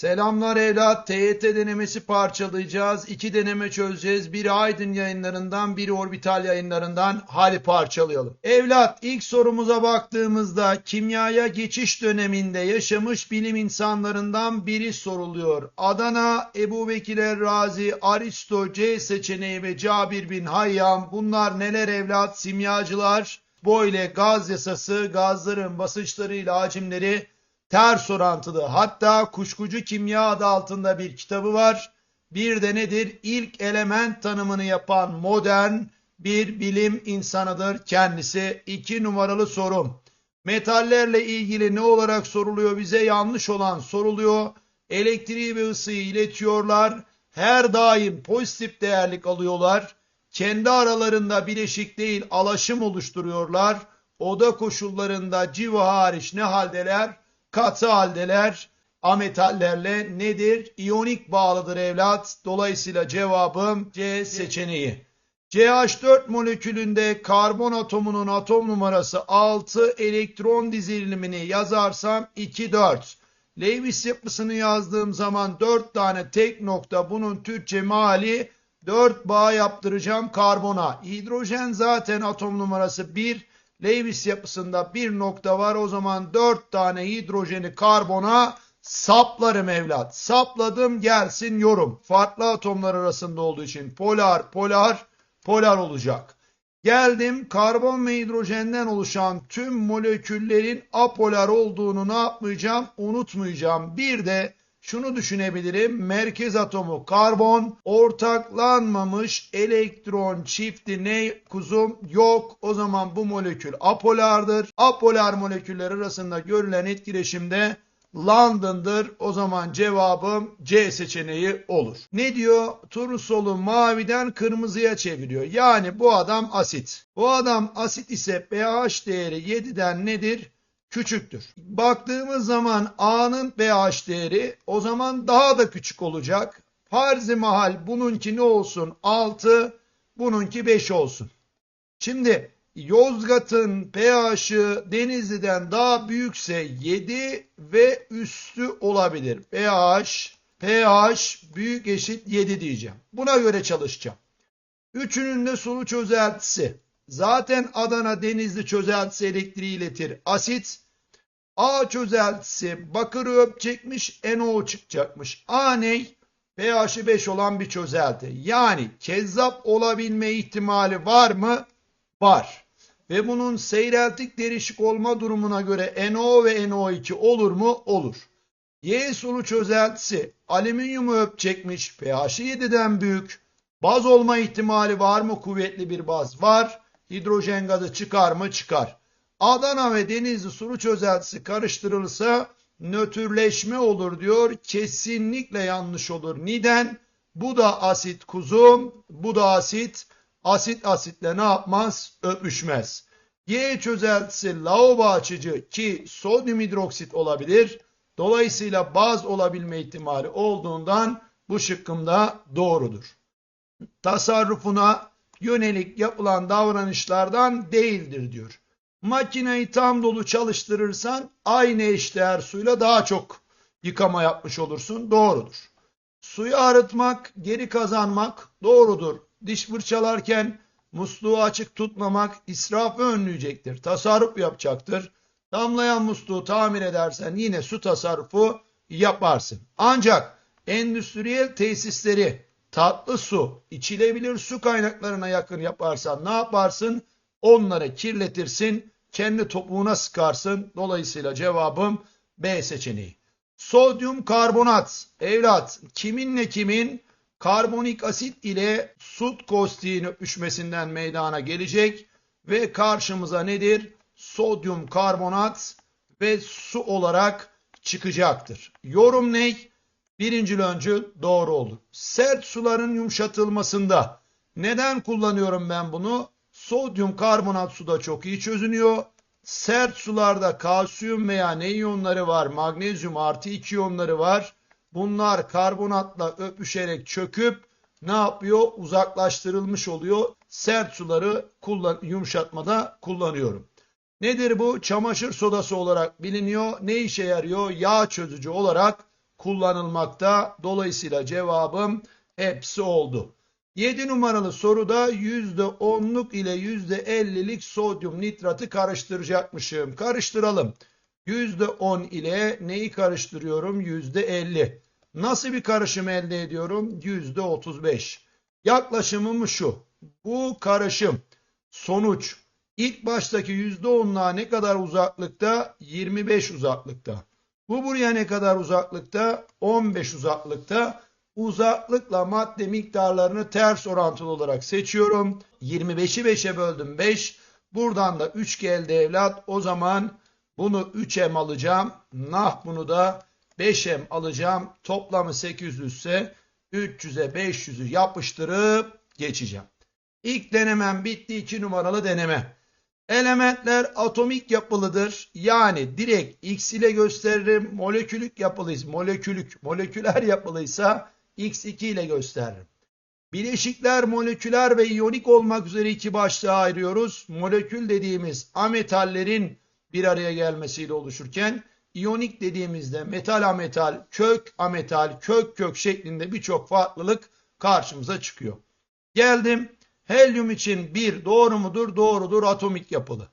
Selamlar evlat. TYT denemesi parçalayacağız. İki deneme çözeceğiz. Biri Aydın yayınlarından, biri Orbital yayınlarından. Hadi parçalayalım. Evlat ilk sorumuza baktığımızda kimyaya geçiş döneminde yaşamış bilim insanlarından biri soruluyor. Adana, Ebu Bekir Razi, Aristo, C seçeneği ve Cabir bin Hayyam. Bunlar neler evlat? Simyacılar. Boyle gaz yasası, gazların basınçlarıyla hacimleri ters orantılı. Hatta kuşkucu kimya adı altında bir kitabı var. Bir de nedir? İlk element tanımını yapan modern bir bilim insanıdır kendisi. İki numaralı sorum. Metallerle ilgili ne olarak soruluyor? Bize yanlış olan soruluyor. Elektriği ve ısıyı iletiyorlar. Her daim pozitif değerlik alıyorlar. Kendi aralarında bileşik değil alaşım oluşturuyorlar. Oda koşullarında civa hariç ne haldeler? Katı haldeler ametallerle nedir? İyonik bağlıdır evlat. Dolayısıyla cevabım C seçeneği. CH4 molekülünde karbon atomunun atom numarası 6 elektron dizilimini yazarsam 2 4. Lewis yapısını yazdığım zaman 4 tane tek nokta bunun Türkçe mali 4 bağ yaptıracağım karbona. Hidrojen zaten atom numarası 1 Lewis yapısında bir nokta var. O zaman dört tane hidrojeni karbona saplarım evlat. Sapladım gelsin yorum. Farklı atomlar arasında olduğu için polar, polar, polar olacak. Geldim karbon ve hidrojenden oluşan tüm moleküllerin apolar olduğunu ne yapmayacağım? Unutmayacağım. Bir de şunu düşünebilirim. Merkez atomu karbon, ortaklanmamış elektron çifti ne kuzum yok. O zaman bu molekül apolardır. Apolar moleküller arasında görülen etkileşimde London'dır. O zaman cevabım C seçeneği olur. Ne diyor? Turusolu maviden kırmızıya çeviriyor. Yani bu adam asit. Bu adam asit ise pH değeri 7'den nedir? Küçüktür. Baktığımız zaman A'nın pH değeri o zaman daha da küçük olacak. Farzi mahal bununki ne olsun? 6, bununki 5 olsun. Şimdi Yozgat'ın pH'ı Denizli'den daha büyükse 7 ve üstü olabilir. pH, pH büyük eşit 7 diyeceğim. Buna göre çalışacağım. Üçünün de sulu çözeltisi. Zaten Adana Denizli çözeltisi elektriği iletir. Asit A çözeltisi bakırı öpecekmiş NO çıkacakmış. A ne? pH'i 5 olan bir çözelti. Yani kezzap olabilme ihtimali var mı? Var. Ve bunun seyreltik derişik olma durumuna göre NO ve NO2 olur mu? Olur. Y sulu çözeltisi alüminyumu öpecekmiş. pH'i 7'den büyük. Baz olma ihtimali var mı? Kuvvetli bir baz var. Hidrojen gazı çıkar mı? Çıkar. Adana ve Denizli sulu çözeltisi karıştırılırsa nötrleşme olur diyor. Kesinlikle yanlış olur. Neden? Bu da asit kuzum, bu da asit. Asit asitle ne yapmaz? Öpüşmez. Y çözeltisi lavabo açıcı ki sodyum hidroksit olabilir. Dolayısıyla baz olabilme ihtimali olduğundan bu şıkkımda doğrudur. Tasarrufuna yönelik yapılan davranışlardan değildir diyor. Makineyi tam dolu çalıştırırsan aynı eşdeğer suyla daha çok yıkama yapmış olursun. Doğrudur. Suyu arıtmak, geri kazanmak doğrudur. Diş fırçalarken musluğu açık tutmamak israfı önleyecektir. Tasarruf yapacaktır. Damlayan musluğu tamir edersen yine su tasarrufu yaparsın. Ancak endüstriyel tesisleri tatlı su, içilebilir su kaynaklarına yakın yaparsan ne yaparsın? Onları kirletirsin, kendi topuğuna sıkarsın. Dolayısıyla cevabım B seçeneği. Sodyum karbonat. Evlat kiminle kimin karbonik asit ile sut kostiğin öpüşmesinden meydana gelecek ve karşımıza nedir? Sodyum karbonat ve su olarak çıkacaktır. Yorum ne? Birinci öncül doğru olur. Sert suların yumuşatılmasında neden kullanıyorum ben bunu? Sodyum karbonat suda çok iyi çözünüyor. Sert sularda kalsiyum veya ne iyonları var? Magnezyum artı 2 iyonları var. Bunlar karbonatla öpüşerek çöküp ne yapıyor? Uzaklaştırılmış oluyor. Sert suları kullan yumuşatmada kullanıyorum. Nedir bu? Çamaşır sodası olarak biliniyor. Ne işe yarıyor? Yağ çözücü olarak kullanılmakta. Dolayısıyla cevabım hepsi oldu. 7 numaralı soruda %10'luk ile %50'lik sodyum nitratı karıştıracakmışım. Karıştıralım. %10 ile neyi karıştırıyorum? %50. Nasıl bir karışım elde ediyorum? %35. Yaklaşımım şu. Bu karışım sonuç ilk baştaki %10'la ne kadar uzaklıkta? 25 uzaklıkta. Bu buraya ne kadar uzaklıkta? 15 uzaklıkta. Uzaklıkla madde miktarlarını ters orantılı olarak seçiyorum. 25'i 5'e böldüm 5. Buradan da 3 geldi evlat. O zaman bunu 3M alacağım. Nah bunu da 5M alacağım. Toplamı 800 ise 300'e 500'ü yapıştırıp geçeceğim. İlk denemem bitti. 2 numaralı deneme. Elementler atomik yapılıdır. Yani direkt X ile gösteririm. Molekülük yapılıysa, molekülük, moleküler yapılıysa X2 ile gösteririm. Bileşikler moleküler ve iyonik olmak üzere iki başlığa ayırıyoruz. Molekül dediğimiz ametallerin bir araya gelmesiyle oluşurken iyonik dediğimizde metal ametal, kök ametal, kök kök şeklinde birçok farklılık karşımıza çıkıyor. Geldim. Helyum için 1 doğru mudur? Doğrudur atomik yapılı.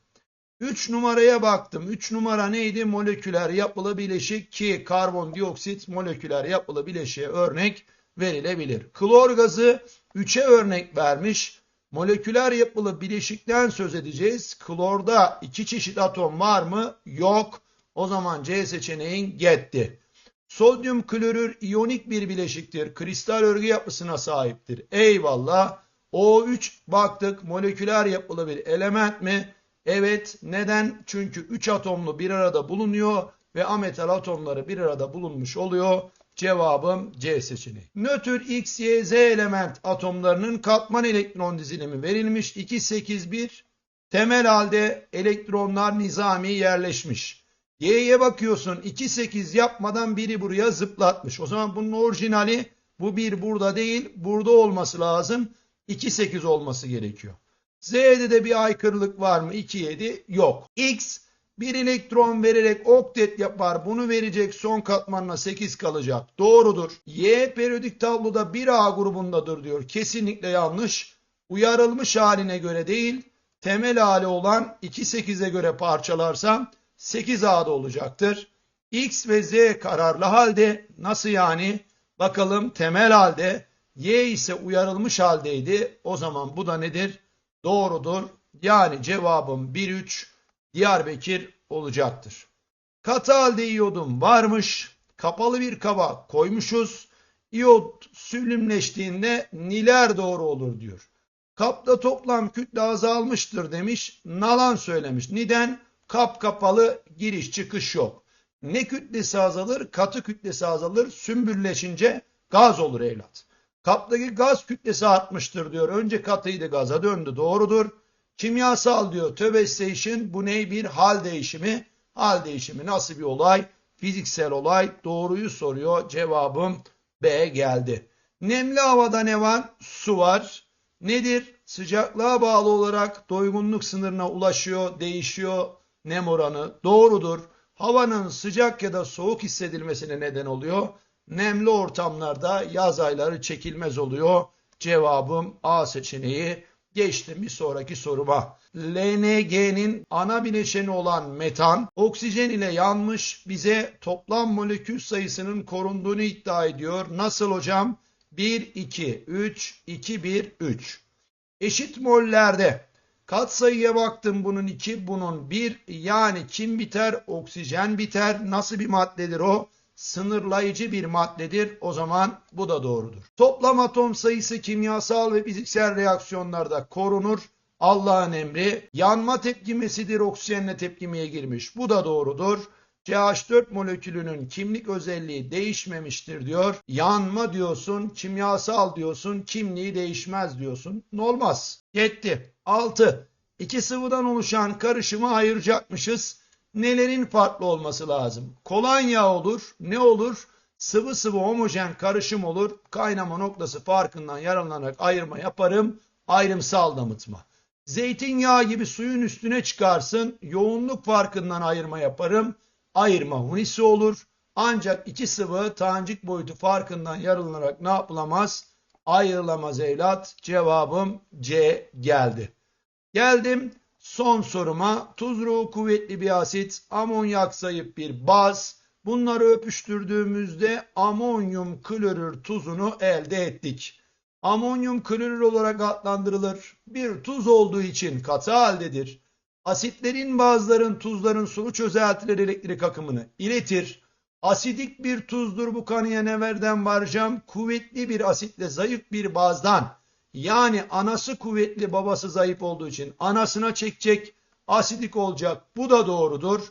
3 numaraya baktım. 3 numara neydi? Moleküler yapılı bileşik ki karbondioksit moleküler yapılı bileşiğe örnek verilebilir. Klor gazı 3'e örnek vermiş. Moleküler yapılı bileşikten söz edeceğiz. Klorda iki çeşit atom var mı? Yok. O zaman C seçeneğin gitti. Sodyum klorür iyonik bir bileşiktir. Kristal örgü yapısına sahiptir. Eyvallah. O3 baktık moleküler yapılı bir element mi? Evet. Neden? Çünkü 3 atomlu bir arada bulunuyor ve ametal atomları bir arada bulunmuş oluyor. Cevabım C seçeneği. Nötr X, Y, Z element atomlarının katman elektron dizilimi verilmiş. 2, 8, 1. Temel halde elektronlar nizami yerleşmiş. Y'ye bakıyorsun 2, 8 yapmadan biri buraya zıplatmış. O zaman bunun orijinali bu bir burada değil burada olması lazım. 2, 8 olması gerekiyor. Z'de de bir aykırılık var mı? 2, 7 yok. X bir elektron vererek oktet yapar. Bunu verecek son katmanla 8 kalacak. Doğrudur. Y periyodik tabloda 1A grubundadır diyor. Kesinlikle yanlış. Uyarılmış haline göre değil, temel hali olan 2-8'e göre parçalarsam 8A'da olacaktır. X ve Z kararlı halde nasıl yani? Bakalım temel halde Y ise uyarılmış haldeydi. O zaman bu da nedir? Doğrudur. Yani cevabım 1-3 Diyarbakır olacaktır. Katı halde iyodum varmış. Kapalı bir kaba koymuşuz. İyot süblimleştiğinde niler doğru olur diyor. Kapta toplam kütle azalmıştır demiş. Nalan söylemiş. Neden? Kap kapalı giriş çıkış yok. Ne kütlesi azalır? Katı kütlesi azalır. Sümbülleşince gaz olur evlat. Kaptaki gaz kütlesi artmıştır diyor. Önce katıydı gaza döndü. Doğrudur. Kimyasal diyor Töbestation bu ne bir hal değişimi. Hal değişimi nasıl bir olay? Fiziksel olay. Doğruyu soruyor. Cevabım B geldi. Nemli havada ne var? Su var. Nedir? Sıcaklığa bağlı olarak doygunluk sınırına ulaşıyor, değişiyor nem oranı. Doğrudur. Havanın sıcak ya da soğuk hissedilmesine neden oluyor. Nemli ortamlarda yaz ayları çekilmez oluyor. Cevabım A seçeneği. Geçtim bir sonraki soruma. LNG'nin ana bileşeni olan metan oksijen ile yanmış bize toplam molekül sayısının korunduğunu iddia ediyor. Nasıl hocam? 1, 2, 3, 2, 1, 3. Eşit mollerde katsayıya baktım bunun 2, bunun 1 yani kim biter? Oksijen biter. Nasıl bir maddedir o? Sınırlayıcı bir maddedir. O zaman bu da doğrudur. Toplam atom sayısı kimyasal ve fiziksel reaksiyonlarda korunur. Allah'ın emri yanma tepkimesidir oksijenle tepkimeye girmiş. Bu da doğrudur. CH4 molekülünün kimlik özelliği değişmemiştir diyor. Yanma diyorsun, kimyasal diyorsun, kimliği değişmez diyorsun. Olmaz. Yetti. 6. İki sıvıdan oluşan karışımı ayıracakmışız nelerin farklı olması lazım? Kolonya olur. Ne olur? Sıvı sıvı homojen karışım olur. Kaynama noktası farkından yararlanarak ayırma yaparım. Ayrımsal damıtma. Zeytinyağı gibi suyun üstüne çıkarsın. Yoğunluk farkından ayırma yaparım. Ayırma hunisi olur. Ancak iki sıvı tanecik boyutu farkından yarılınarak ne yapılamaz? Ayrılamaz evlat. Cevabım C geldi. Geldim son soruma. Tuz ruhu kuvvetli bir asit, amonyak zayıf bir baz. Bunları öpüştürdüğümüzde amonyum klorür tuzunu elde ettik. Amonyum klorür olarak adlandırılır. Bir tuz olduğu için katı haldedir. Asitlerin bazıların tuzların sulu çözeltiler elektrik akımını iletir. Asidik bir tuzdur bu kanıya neverden varacağım. Kuvvetli bir asitle zayıf bir bazdan yani anası kuvvetli babası zayıf olduğu için anasına çekecek asidik olacak. Bu da doğrudur.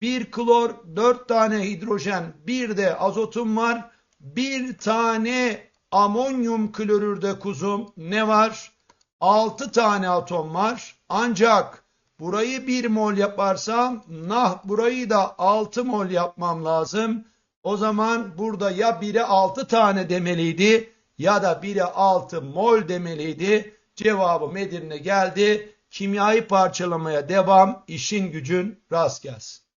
Bir klor, dört tane hidrojen, bir de azotum var. Bir tane amonyum klorürde kuzum ne var? Altı tane atom var. Ancak burayı bir mol yaparsam nah burayı da altı mol yapmam lazım. O zaman burada ya 1'e 6 tane demeliydi ya da 1'e 6 mol demeliydi. Cevabı Edirne geldi. Kimyayı parçalamaya devam. İşin gücün rast gelsin.